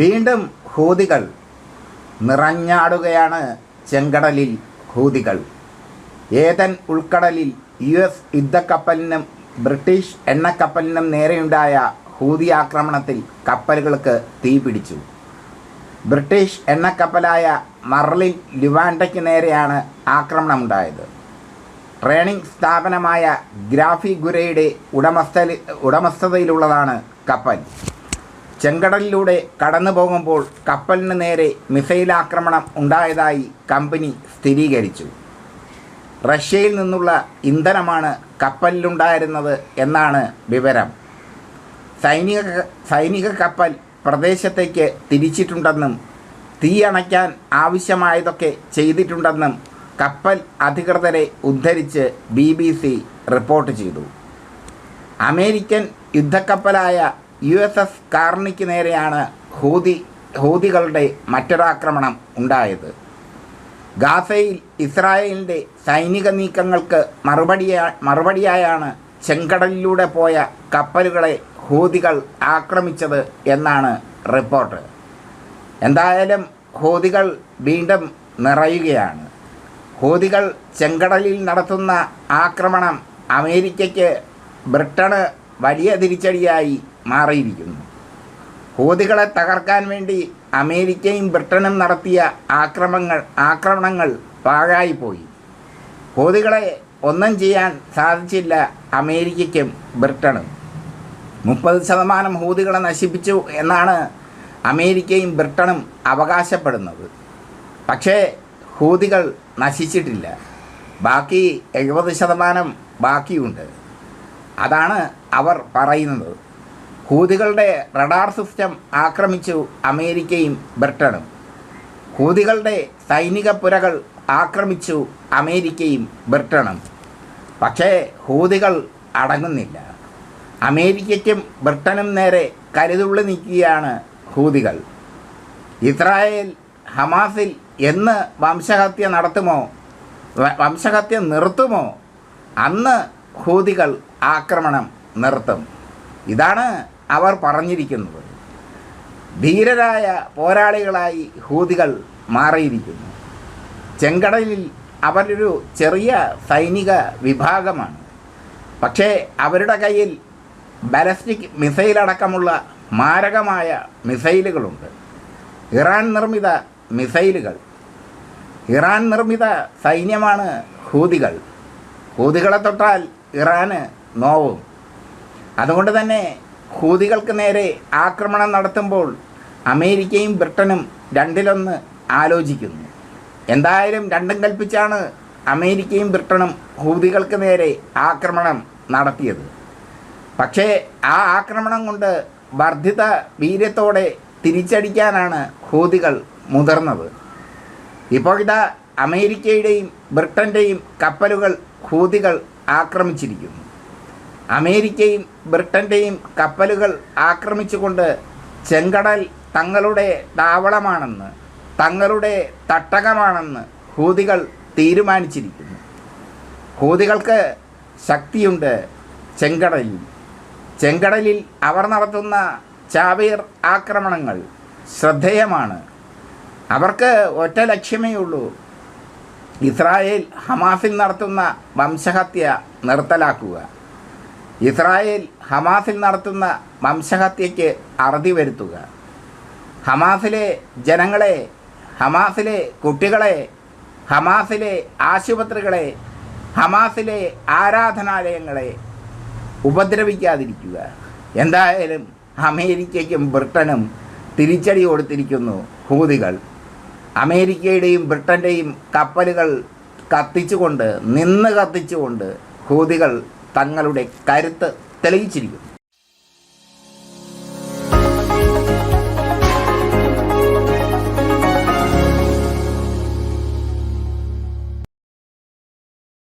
വീണ്ടും ഹൂതികൾ നിറഞ്ഞാടുകയാണ് ചെങ്കടലിൽ ഹൂതികൾ. ഏതൻ ഉൾക്കടലിൽ യു എസ് യുദ്ധക്കപ്പലിനും ബ്രിട്ടീഷ് എണ്ണക്കപ്പലിനും നേരെയുണ്ടായ ഹൂതി ആക്രമണത്തിൽ കപ്പലുകൾക്ക് തീ പിടിച്ചു. ബ്രിട്ടീഷ് എണ്ണക്കപ്പലായ മർലിൻ ലുവാൻഡയ്ക്ക് നേരെയാണ് ആക്രമണമുണ്ടായത്. ട്രെയിനിങ് സ്ഥാപനമായ ഗ്രാഫി ഗുരയുടെ ഉടമസ്ഥ ഉടമസ്ഥതയിലുള്ളതാണ് കപ്പൽ. ചെങ്കടലിലൂടെ കടന്നു പോകുമ്പോൾ കപ്പലിന് നേരെ മിസൈൽ ആക്രമണം ഉണ്ടായതായി കമ്പനി സ്ഥിരീകരിച്ചു. റഷ്യയിൽ നിന്നുള്ള ഇന്ധനമാണ് കപ്പലിലുണ്ടായിരുന്നത് എന്നാണ് വിവരം. സൈനിക സൈനിക കപ്പൽ പ്രദേശത്തേക്ക് തിരിച്ചിട്ടുണ്ടെന്നും തീയണയ്ക്കാൻ ആവശ്യമായതൊക്കെ ചെയ്തിട്ടുണ്ടെന്നും കപ്പൽ അധികൃതരെ ഉദ്ധരിച്ച് ബി ബി സി റിപ്പോർട്ട് ചെയ്തു. അമേരിക്കൻ യുദ്ധക്കപ്പലായ യു എസ് എസ് കാർണിക്ക് നേരെയാണ് ഹൂതി ഹൂതികളുടെ മറ്റൊരാക്രമണം ഉണ്ടായത്. ഗാസയിൽ ഇസ്രായേലിന്റെ സൈനിക നീക്കങ്ങൾക്ക് മറുപടിയാ മറുപടിയായാണ് ചെങ്കടലിലൂടെ പോയ കപ്പലുകളെ ഹൂതികൾ ആക്രമിച്ചത് എന്നാണ് റിപ്പോർട്ട്. എന്തായാലും ഹൂതികൾ വീണ്ടും നിറയുകയാണ്. ഹൂതികൾ ചെങ്കടലിൽ നടത്തുന്ന ആക്രമണം അമേരിക്കയ്ക്ക് ബ്രിട്ടന് വലിയ തിരിച്ചടിയായി മാറിയിരിക്കുന്നു. ഹോദികളെ തകർക്കാൻ വേണ്ടി അമേരിക്കയും ബ്രിട്ടനും നടത്തിയ ആക്രമങ്ങൾ ആക്രമണങ്ങൾ പാഴായിപ്പോയി. ഹോദികളെ ഒന്നും ചെയ്യാൻ സാധിച്ചില്ല അമേരിക്കയ്ക്കും ബ്രിട്ടനും. മുപ്പത് ശതമാനം ഹോദികളെ നശിപ്പിച്ചു എന്നാണ് അമേരിക്കയും ബ്രിട്ടനും അവകാശപ്പെടുന്നത്. പക്ഷേ ഹൂതികൾ നശിച്ചിട്ടില്ല. ബാക്കി എഴുപത് ശതമാനം ബാക്കിയുണ്ട്. അതാണ് അവർ പറയുന്നത്. ഹൂതികളുടെ റഡാർ സിസ്റ്റം ആക്രമിച്ചു അമേരിക്കയും ബ്രിട്ടനും. ഹൂതികളുടെ സൈനിക പുരകൾ ആക്രമിച്ചു അമേരിക്കയും ബ്രിട്ടനും. പക്ഷേ ഹൂതികൾ അടങ്ങുന്നില്ല. അമേരിക്കയ്ക്കും ബ്രിട്ടനും നേരെ കരുതുള്ളി നിൽക്കുകയാണ് ഹൂതികൾ. ഇസ്രായേൽ ഹമാസിൽ എന്ന് വംശഹത്യ നടത്തുമോ? വംശഹത്യ നിർത്തുമോ? അന്ന് ഹൂതികൾ ആക്രമണം നിർത്തും. ഇതാണ് അവർ പറഞ്ഞിരിക്കുന്നത്. ധീരരായ പോരാളികളായി ഹൂതികൾ മാറിയിരിക്കുന്നു. ചെങ്കടലിൽ അവരൊരു ചെറിയ സൈനിക വിഭാഗമാണ്. പക്ഷേ അവരുടെ കയ്യിൽ ബലസ്റ്റിക് മിസൈലടക്കമുള്ള മാരകമായ മിസൈലുകളുണ്ട്. ഇറാൻ നിർമ്മിത മിസൈലുകൾ. ഇറാൻ നിർമ്മിത സൈന്യമാണ് ഹൂതികൾ. ഹൂതികളെ തൊട്ടാൽ ഇറാന് നോവും. അതുകൊണ്ട് തന്നെ ഹൂതികൾക്ക് നേരെ ആക്രമണം നടത്തുമ്പോൾ അമേരിക്കയും ബ്രിട്ടനും രണ്ടിലൊന്ന് ആലോചിക്കുന്നു. എന്തായാലും രണ്ടും കൽപ്പിച്ചാണ് അമേരിക്കയും ബ്രിട്ടനും ഹൂതികൾക്ക് നേരെ ആക്രമണം നടത്തിയത്. പക്ഷേ ആ ആക്രമണം കൊണ്ട് വർദ്ധിത വീര്യത്തോടെ തിരിച്ചടിക്കാനാണ് ഹൂതികൾ മുതിർന്നത്. ഇപ്പോൾ ഇതാ അമേരിക്കയുടെയും ബ്രിട്ടന്റെയും കപ്പലുകൾ ഹൂതികൾ ആക്രമിച്ചിരിക്കുന്നു. അമേരിക്കയും ബ്രിട്ടന്റെയും കപ്പലുകൾ ആക്രമിച്ചുകൊണ്ട് ചെങ്കടൽ തങ്ങളുടെ താവളമാണെന്ന് തങ്ങളുടെ തട്ടകമാണെന്ന് ഹൂതികൾ തീരുമാനിച്ചിരിക്കുന്നു. ഹൂതികൾക്ക് ശക്തിയുണ്ട് ചെങ്കടലിൽ. ചെങ്കടലിൽ അവർ നടത്തുന്ന ചാവേർ ആക്രമണങ്ങൾ ശ്രദ്ധേയമാണ്. അവർക്ക് ഒറ്റ ലക്ഷ്യമേ ഉള്ളൂ ഇസ്രായേൽ ഹമാസിൽ നടത്തുന്ന വംശഹത്യ നിർത്തലാക്കുക. ഇസ്രായേൽ ഹമാസിൽ നടത്തുന്ന വംശഹത്യയ്ക്ക് അറുതി വരുത്തുക. ഹമാസിലെ ജനങ്ങളെ ഹമാസിലെ കുട്ടികളെ ഹമാസിലെ ആശുപത്രികളെ ഹമാസിലെ ആരാധനാലയങ്ങളെ ഉപദ്രവിക്കാതിരിക്കുക. എന്തായാലും അമേരിക്കയ്ക്കും ബ്രിട്ടനും തിരിച്ചടി കൊടുത്തിരിക്കുന്നു ഹൂതികൾ. അമേരിക്കയുടെയും ബ്രിട്ടന്റെയും കപ്പലുകൾ കത്തിച്ചുകൊണ്ട് നിന്ന് കത്തിച്ചുകൊണ്ട് ഹൂതികൾ തങ്ങളുടെ കരുത്ത് തെളിയിച്ചിരിക്കുന്നു.